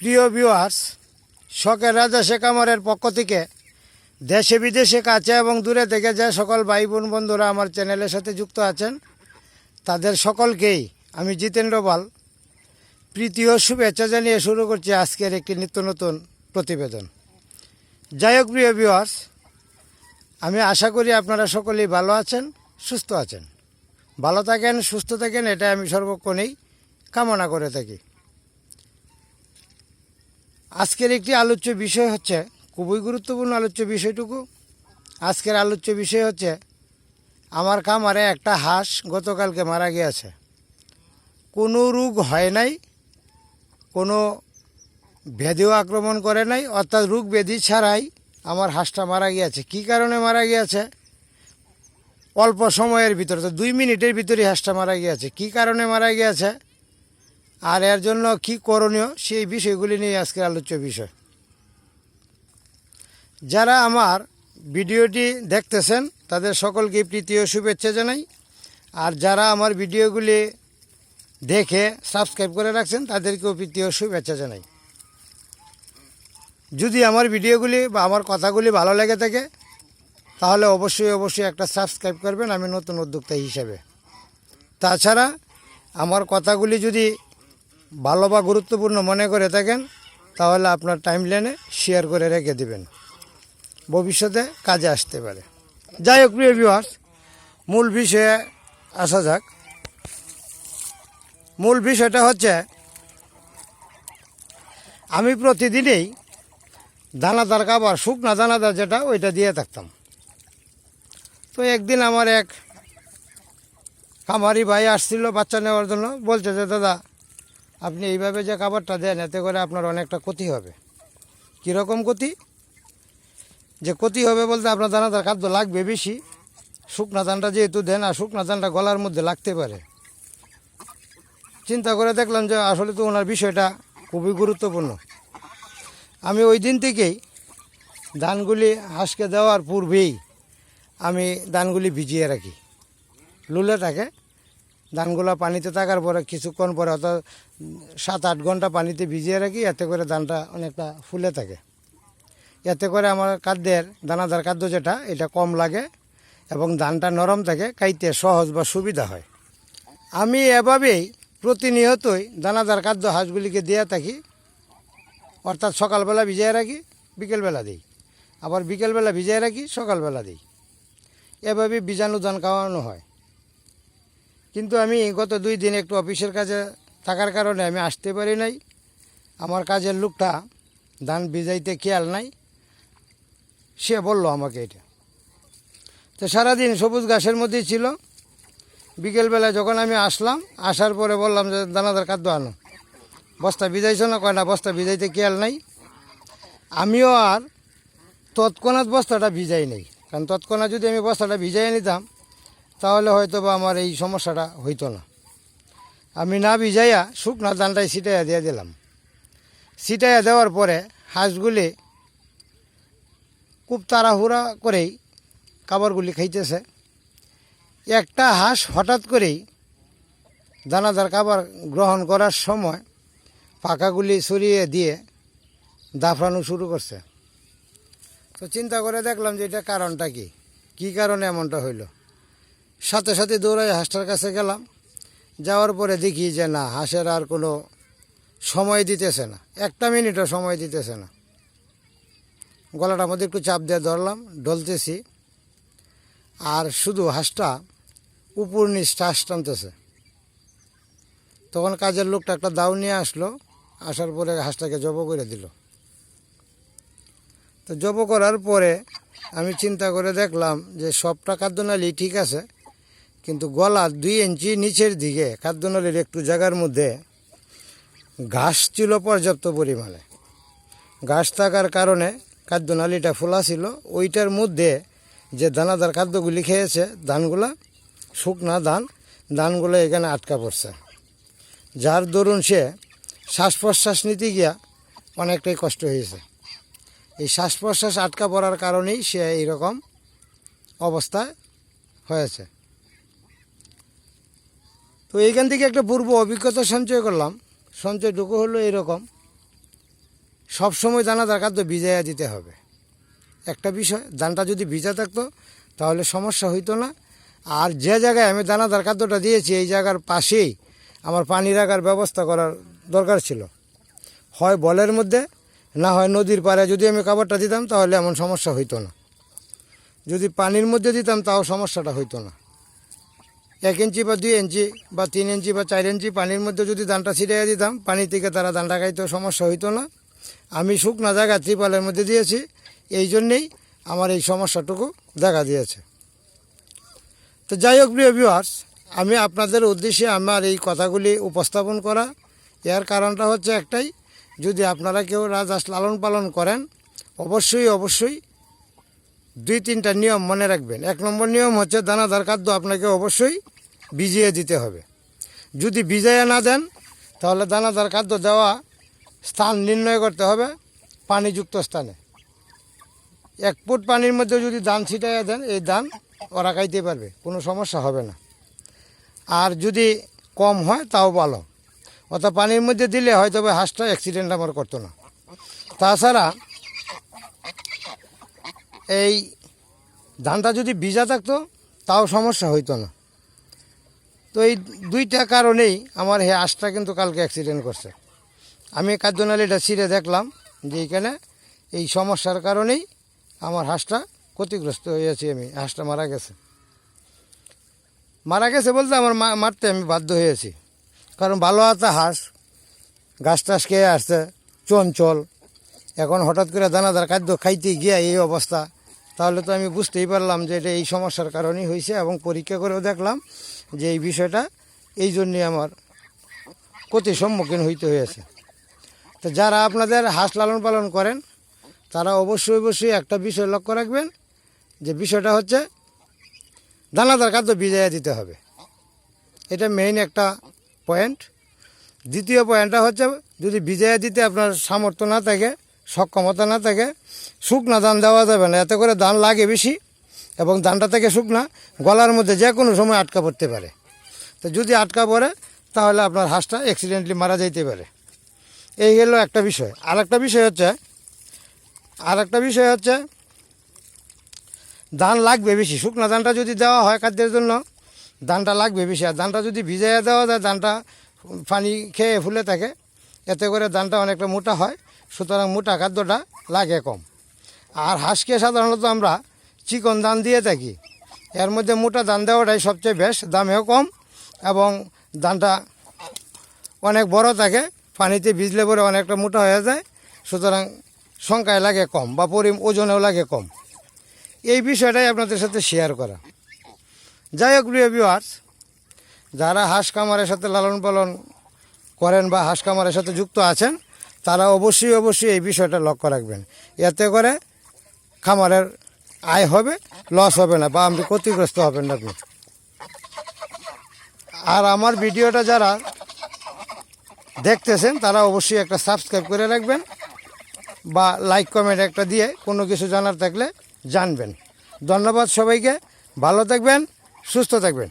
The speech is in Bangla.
প্রিয় ভিউয়ার্স শখের রাজা শেখ আমরের পক্ষ থেকে দেশে বিদেশে কাছে এবং দূরে থেকে যে সকল ভাই বোন বন্ধুরা আমার চ্যানেলের সাথে যুক্ত আছেন, তাদের সকলকেই আমি জিতেন্দ্র পাল প্রীতি ও শুভেচ্ছা জানিয়ে শুরু করছি আজকের একটি নিত্য নতুন প্রতিবেদন। যাই হোক, প্রিয় ভিউয়ার্স আমি আশা করি আপনারা সকলেই ভালো আছেন, সুস্থ আছেন। ভালো থাকেন, সুস্থ থাকেন এটা আমি সর্বক্ষণেই কামনা করে থাকি। আজকের একটি আলোচ্য বিষয় হচ্ছে, খুবই গুরুত্বপূর্ণ আলোচ্য বিষয়টুকু। আজকের আলোচ্য বিষয় হচ্ছে, আমার খামারে একটা হাঁস গতকালকে মারা গিয়েছে। কোনো রোগ হয় নাই, কোনো ব্যাধিও আক্রমণ করে নাই, অর্থাৎ রোগ ব্যাধি ছাড়াই আমার হাঁসটা মারা গিয়েছে। কী কারণে মারা গিয়েছে? অল্প সময়ের ভিতরে, তো দুই মিনিটের ভিতরে হাঁসটা মারা গিয়েছে। কী কারণে মারা গিয়েছে? আর এর জন্য কি করণীয়? সেই বিষয়গুলি নিয়ে আজকের আলোচ্য বিষয়। যারা আমার ভিডিওটি দেখতেছেন, তাদের সকলকে প্রীতি ও শুভেচ্ছা জানাই। আর যারা আমার ভিডিওগুলি দেখে সাবস্ক্রাইব করে রাখছেন, তাদেরকেও প্রীতি ও শুভেচ্ছা জানাই। যদি আমার ভিডিওগুলি বা আমার কথাগুলি ভালো লেগে থাকে, তাহলে অবশ্যই অবশ্যই একটা সাবস্ক্রাইব করবেন আমি নতুন উদ্যোক্তা হিসেবে। তাছাড়া আমার কথাগুলি যদি ভালো বা গুরুত্বপূর্ণ মনে করে থাকেন, তাহলে আপনার টাইম লাইনে শেয়ার করে রেখে দিবেন। ভবিষ্যতে কাজে আসতে পারে। যাই হোক, প্রিয় ভিউয়ার্স মূল বিষয়ে আসা যাক। মূল বিষয়টা হচ্ছে, আমি প্রতিদিনই দানাদার খাবার, শুকনা দানাদার যেটা, ওইটা দিয়ে থাকতাম। তো একদিন আমার এক খামারি ভাই আসছিল বাচ্চা নেওয়ার জন্য, বলছে যে, দাদা আপনি এইভাবে যে খাবারটা দেন, এতে করে আপনার অনেকটা ক্ষতি হবে। কীরকম ক্ষতি? যে ক্ষতি হবে বলতে আপনার দানাদার খাদ্য লাগবে বেশি। শুকনা ধানটা যেহেতু দেন, আর শুকনা ধানটা গলার মধ্যে লাগতে পারে। চিন্তা করে দেখলাম যে আসলে তো ওনার বিষয়টা খুবই গুরুত্বপূর্ণ। আমি ওই দিন থেকেই ধানগুলি হাঁসকে দেওয়ার পূর্বেই আমি ধানগুলি ভিজিয়ে রাখি। লুলে থাকে। ধানগুলো পানিতে থাকার পরে, কিছুক্ষণ পরে অর্থাৎ সাত আট ঘণ্টা পানিতে ভিজিয়ে রাখি, এতে করে ধানটা অনেকটা ফুলে থাকে। এতে করে আমার খাদ্যের, দানাদার খাদ্য যেটা, এটা কম লাগে এবং ধানটা নরম থাকে, খাইতে সহজ বা সুবিধা হয়। আমি এভাবেই প্রতিনিয়তই দানাদার খাদ্য হাঁসগুলিকে দিয়ে থাকি। অর্থাৎ সকালবেলা ভিজিয়ে রাখি, বিকেলবেলা দিই। আবার বিকেলবেলা ভিজিয়ে রাখি, সকালবেলা দিই। এভাবে বীজাণু ধান খাওয়ানো হয়। কিন্তু আমি গত দুই দিন একটু অফিসের কাজে থাকার কারণে আমি আসতে পারি নাই। আমার কাজের লোকটা ধান ভিজাইতে খেয়াল নাই। সে বলল আমাকে এটা। তো সারাদিন সবুজ ঘাসের মধ্যেই ছিল। বিকেলবেলা যখন আমি আসলাম, আসার পরে বললাম যে, দানাদার খাদ্য আনো। বস্তা ভিজাইছো না? কয়, না, বস্তা ভিজাইতে খেয়াল নাই। আমিও আর তৎক্ষণাৎ বস্তাটা ভিজাই নেই। কারণ তৎক্ষণাৎ যদি আমি বস্তাটা ভিজাই নিতাম তাহলে হয়তো বা আমার এই সমস্যাটা হইতো না। আমি না ভিজাইয়া শুকনা ধানটাই ছিটাইয়া দিয়ে দিলাম। ছিটাইয়া দেওয়ার পরে হাঁসগুলি খুব তাড়াহুড়া করেই খাবারগুলি খাইতেছে। একটা হাঁস হঠাৎ করেই দানাদার খাবার গ্রহণ করার সময় পাখাগুলি সরিয়ে দিয়ে দাফরানো শুরু করছে। তো চিন্তা করে দেখলাম যে এটা কারণটা কি? কি কারণে এমনটা হইল? সাথে সাথে দৌড়াই হাঁসটার কাছে গেলাম। যাওয়ার পরে দেখি যে না, হাঁসের আর কোনো সময় দিতেছে না। একটা মিনিটও সময় দিতেছে না। গলাটার মধ্যে একটু চাপ দিয়ে ধরলাম ডলতেছি আর শুধু হাঁসটা উপর নিচ শ্বাস টানতেছে। তখন কাজের লোকটা একটা দাও নিয়ে আসলো, আসার পরে হাঁসটাকে জব করে দিল। তো জব করার পরে আমি চিন্তা করে দেখলাম যে সবটা খাদ্যনালী ঠিক আছে কিন্তু গলা দুই ইঞ্চি নিচের দিকে খাদ্যনালীর একটু জায়গার মধ্যে ঘাস ছিল পর্যাপ্ত পরিমাণে। ঘাস থাকার কারণে খাদ্যনালীটা ফোলা ছিল। ওইটার মধ্যে যে দানাদার খাদ্যগুলি খেয়েছে, ধানগুলা, শুকনা ধান, ধানগুলো এখানে আটকা পড়ছে। যার দরুন সে শ্বাস প্রশ্বাস নিতে গিয়া অনেকটাই কষ্ট হয়েছে। এই শ্বাস প্রশ্বাস আটকা পড়ার কারণেই সে এইরকম অবস্থায় হয়েছে। তো এইখান থেকে একটা পূর্ব অভিজ্ঞতা সঞ্চয় করলাম। সঞ্চয়টুকু হলো এরকম। সবসময় দানাদার খাদ্য ভিজাইয়া দিতে হবে। একটা বিষয়, দানটা যদি ভিজা থাকতো, তাহলে সমস্যা হইতো না। আর যে জায়গায় আমি দানা দানাদার খাদ্যটা দিয়েছি, এই জায়গার পাশেই আমার পানি রাখার ব্যবস্থা করার দরকার ছিল। হয় বলের মধ্যে, না হয় নদীর পাড়ে যদি আমি খাবারটা দিতাম, তাহলে এমন সমস্যা হইতো না। যদি পানির মধ্যে দিতাম, তাও সমস্যাটা হইতো না। এক ইঞ্চি বা দুই ইঞ্চি বা তিন ইঞ্চি বা চার ইঞ্চি পানির মধ্যে যদি ধানটা ছিটিয়ে দিতাম, পানি থেকে তারা ধানটা খাইতেও সমস্যা হইতো না। আমি শুকনা জায়গা ত্রিপালের মধ্যে দিয়েছি, এই জন্যেই আমার এই সমস্যাটুকু দেখা দিয়েছে। তো যাই হোক, প্রিয় ভিউয়ার্স আমি আপনাদের উদ্দেশ্যে আমার এই কথাগুলি উপস্থাপন করা। এর কারণটা হচ্ছে একটাই, যদি আপনারা কেউ রাজহাঁস লালন পালন করেন, অবশ্যই অবশ্যই দুই তিনটা নিয়ম মনে রাখবেন। এক নম্বর নিয়ম হচ্ছে দানাদার খাদ্য আপনাকে অবশ্যই ভিজিয়ে দিতে হবে। যদি ভিজাইয়া না দেন, তাহলে দানাদার খাদ্য দেওয়া স্থান নির্ণয় করতে হবে পানিযুক্ত স্থানে। এক ফুট পানির মধ্যে যদি ধান ছিটাইয়া দেন, এই ধান ওরা খাইতে পারবে, কোনো সমস্যা হবে না। আর যদি কম হয়, তাও ভালো। অর্থাৎ পানির মধ্যে দিলে হয়তো হাঁসটা অ্যাক্সিডেন্ট আমার করতো না। তাছাড়া এই ধানটা যদি ভিজা থাকতো, তাও সমস্যা হইতো না। তো এই দুইটা কারণেই আমার হে হাঁসটা কিন্তু কালকে অ্যাক্সিডেন্ট করছে। আমি কার্যনালীটা ছিঁড়ে দেখলাম যে এইখানে এই সমস্যার কারণেই আমার হাঁসটা ক্ষতিগ্রস্ত হয়েছি আমি, হাঁসটা মারা গেছে। মারা গেছে বলতে আমার মারতে আমি বাধ্য হয়েছি। কারণ ভালো আছে হাঁস গাছ টাস খেয়ে আসছে, চঞ্চল। এখন হঠাৎ করে দানাদার খাদ্য খাইতে গিয়ে এই অবস্থা। তাহলে তো আমি বুঝতেই পারলাম যে এটা এই সমস্যার কারণেই হয়েছে এবং পরীক্ষা করেও দেখলাম যে এই বিষয়টা এই জন্যে আমার ক্ষতির সম্মুখীন হইতে হয়েছে। তো যারা আপনাদের হাঁস লালন পালন করেন, তারা অবশ্যই অবশ্যই একটা বিষয় লক্ষ্য রাখবেন, যে বিষয়টা হচ্ছে দানাদার খাদ্য ভিজাইয়া দিতে হবে। এটা মেইন একটা পয়েন্ট দ্বিতীয় পয়েন্টটা হচ্ছে যদি ভিজাইয়া দিতে আপনার সামর্থ্য না থাকে সক্ষমতা না থাকে, শুকনা ধান দেওয়া যাবে না। এতে করে ধান লাগে বেশি এবং ধানটা থেকে শুকনা, গলার মধ্যে যে কোনো সময় আটকা পড়তে পারে। তো যদি আটকা পড়ে, তাহলে আপনার হাঁসটা অ্যাক্সিডেন্টলি মারা যাইতে পারে। এই গেল একটা বিষয়। আর একটা বিষয় হচ্ছে আর একটা বিষয় হচ্ছে, ধান লাগবে বেশি। শুকনো ধানটা যদি দেওয়া হয় খাদ্যের জন্য, ধানটা লাগবে বেশি। আর ধানটা যদি ভিজাইয়া দেওয়া যায়, ধানটা পানি খেয়ে ফুলে থাকে, এতে করে ধানটা অনেকটা মোটা হয়। সুতরাং মোটা খাদ্যটা লাগে কম। আর হাঁসকে সাধারণত আমরা চিকন ধান দিয়ে থাকি। এর মধ্যে মোটা ধান দেওয়াটাই সবচেয়ে বেশ দামেও কম এবং ধানটা অনেক বড় থাকে, পানিতে ভিজলে পরে অনেকটা মোটা হয়ে যায়, সুতরাং সংখ্যায় লাগে কম বা পরি ওজনেও লাগে কম। এই বিষয়টাই আপনাদের সাথে শেয়ার করা। যাই হোক, প্রিয় ভিউয়ার্স যারা হাঁস কামারের সাথে লালন পালন করেন বা হাঁস কামারের সাথে যুক্ত আছেন তারা অবশ্যই অবশ্যই এই বিষয়টা লক্ষ্য রাখবেন। এতে করে খামারের আয় হবে লস হবে না, বা আপনি ক্ষতিগ্রস্ত হবেন না আর আমার ভিডিওটা যারা দেখতেছেন, তারা অবশ্যই একটা সাবস্ক্রাইব করে রাখবেন, বা লাইক কমেন্ট একটা দিয়ে কোনো কিছু জানার থাকলে জানবেন। ধন্যবাদ সবাইকে, ভালো থাকবেন, সুস্থ থাকবেন।